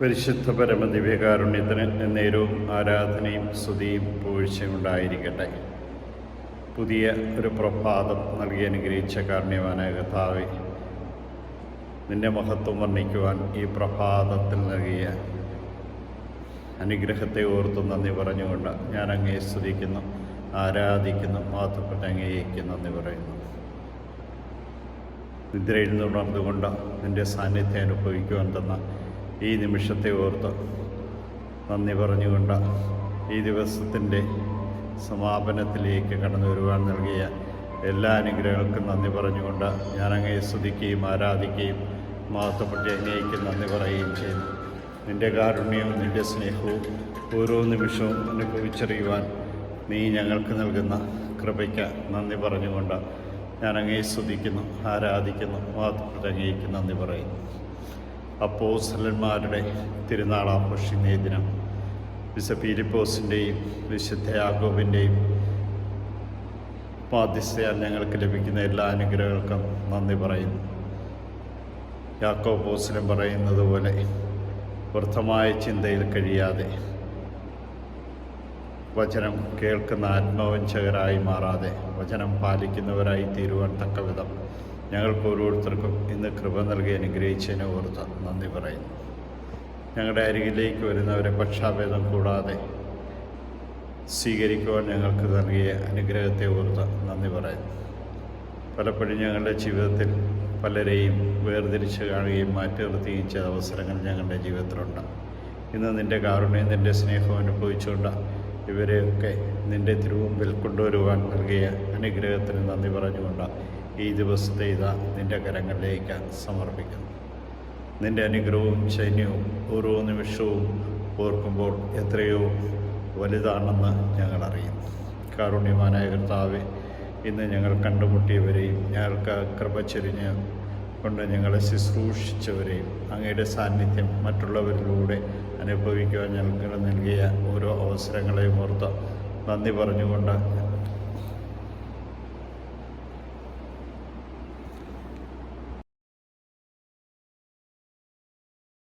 പരിശുദ്ധ പരമദിവ്യകാരുണ്യത്തിന് നേരവും ആരാധനയും സ്തുതിയും പൂഴ്ചയും ഉണ്ടായിരിക്കട്ടെ. പുതിയ ഒരു പ്രഭാതം നൽകി അനുഗ്രഹിച്ച കാരുണ്യവാനായ കഥാവെ നിന്റെ മഹത്വം വർണിക്കുവാൻ ഈ പ്രഭാതത്തിൽ നൽകിയ അനുഗ്രഹത്തെ ഓർത്ത് നന്ദി പറഞ്ഞുകൊണ്ട് ഞാൻ അങ്ങേ സ്തുതിക്കുന്നു ആരാധിക്കുന്നു മാത്തപ്പെട്ട് അങ്ങേക്ക് നന്ദി പറയുന്നു. നിദ്രയിൽ നിന്നുണർന്നുകൊണ്ട് നിന്റെ സാന്നിധ്യം അനുഭവിക്കുവാൻ തന്ന ഈ നിമിഷത്തെ ഓർത്ത് നന്ദി പറഞ്ഞുകൊണ്ട് ഈ ദിവസത്തിന്റെ സമാപനത്തിലേക്ക് കടന്നു വരുവാൻ നൽകിയ എല്ലാ അനുഗ്രഹങ്ങൾക്കും നന്ദി പറഞ്ഞുകൊണ്ട് ഞാൻ അങ്ങയെ സ്തുതിക്കുകയും ആരാധിക്കുകയും മാത്രപ്പെട്ട് അങ്ങേക്ക് നന്ദി പറയുകയും ചെയ്യുന്നു. നിന്റെ കാരുണ്യവും നിന്റെ സ്നേഹവും ഓരോ നിമിഷവും അനുഭവിച്ചറിയുവാൻ നീ ഞങ്ങൾക്ക് നൽകുന്ന കൃപയ്ക്ക് നന്ദി പറഞ്ഞുകൊണ്ട് ഞാൻ അങ്ങയെ സ്തുതിക്കുന്നു ആരാധിക്കുന്നു മാത്രപ്പെട്ട് അങ്ങേക്ക് നന്ദി പറയുന്നു. ആഘോഷിക്കുന്ന ഈ ദിനം. വിശ പീലിപ്പോസിന്റെയും വിശുദ്ധ യാഗോബിന്റെയും മാധ്യസ്ഥയാൽ ഞങ്ങൾക്ക് ലഭിക്കുന്ന എല്ലാ അനുഗ്രഹങ്ങൾക്കും നന്ദി പറയുന്നു. യാക്കോബോസിലും പറയുന്നത് പോലെ വൃദ്ധമായ ചിന്തയിൽ കഴിയാതെ വചനം കേൾക്കുന്ന ആത്മവഞ്ചകരായി മാറാതെ വചനം പാലിക്കുന്നവരായി തീരുവാൻ തക്കവിധം ഞങ്ങൾക്ക് ഓരോരുത്തർക്കും ഇന്ന് കൃപ നൽകി അനുഗ്രഹിച്ചതിനെ ഓർത്ത് നന്ദി പറയുന്നു. ഞങ്ങളുടെ അരികിലേക്ക് വരുന്നവരെ പക്ഷാഭേദം കൂടാതെ സ്വീകരിക്കുവാൻ ഞങ്ങൾക്ക് നൽകിയ അനുഗ്രഹത്തെ ഓർത്ത് നന്ദി പറയുന്നു. പലപ്പോഴും ഞങ്ങളുടെ ജീവിതത്തിൽ പലരെയും വേർതിരിച്ച് കാണുകയും മാറ്റി നിർത്തുകയും ചെയ്ത അവസരങ്ങൾ ഞങ്ങളുടെ ജീവിതത്തിലുണ്ട്. ഇന്ന് നിന്റെ കാരുണ്യം നിന്റെ സ്നേഹം അനുഭവിച്ചുകൊണ്ട് ഇവരെയൊക്കെ നിന്റെ തിരുവുമ്പിൽ കൊണ്ടുവരുവാൻ നൽകിയ അനുഗ്രഹത്തിന് നന്ദി പറഞ്ഞുകൊണ്ട് ഈ ദിവസത്തെ ഇതാ നിന്റെ കരങ്ങളിലേക്ക് സമർപ്പിക്കുന്നു നിന്റെ അനുഗ്രഹവും സൈന്യവും ഓരോ നിമിഷവും ഓർക്കുമ്പോൾ എത്രയോ വലുതാണെന്ന് ഞങ്ങൾ അറിയുന്നു. കാരുണ്യമാനായ കർത്താവെ ഇന്ന് ഞങ്ങൾ കണ്ടുമുട്ടിയവരെയും ഞങ്ങൾക്ക് കൃപ ചെരിഞ്ഞ് കൊണ്ട് ഞങ്ങളെ ശുശ്രൂഷിച്ചവരെയും അങ്ങയുടെ സാന്നിധ്യം മറ്റുള്ളവരിലൂടെ അനുഭവിക്കുവാൻ ഞങ്ങൾക്ക് നൽകിയ ഓരോ അവസരങ്ങളെയും ഓർത്ത് നന്ദി പറഞ്ഞുകൊണ്ട്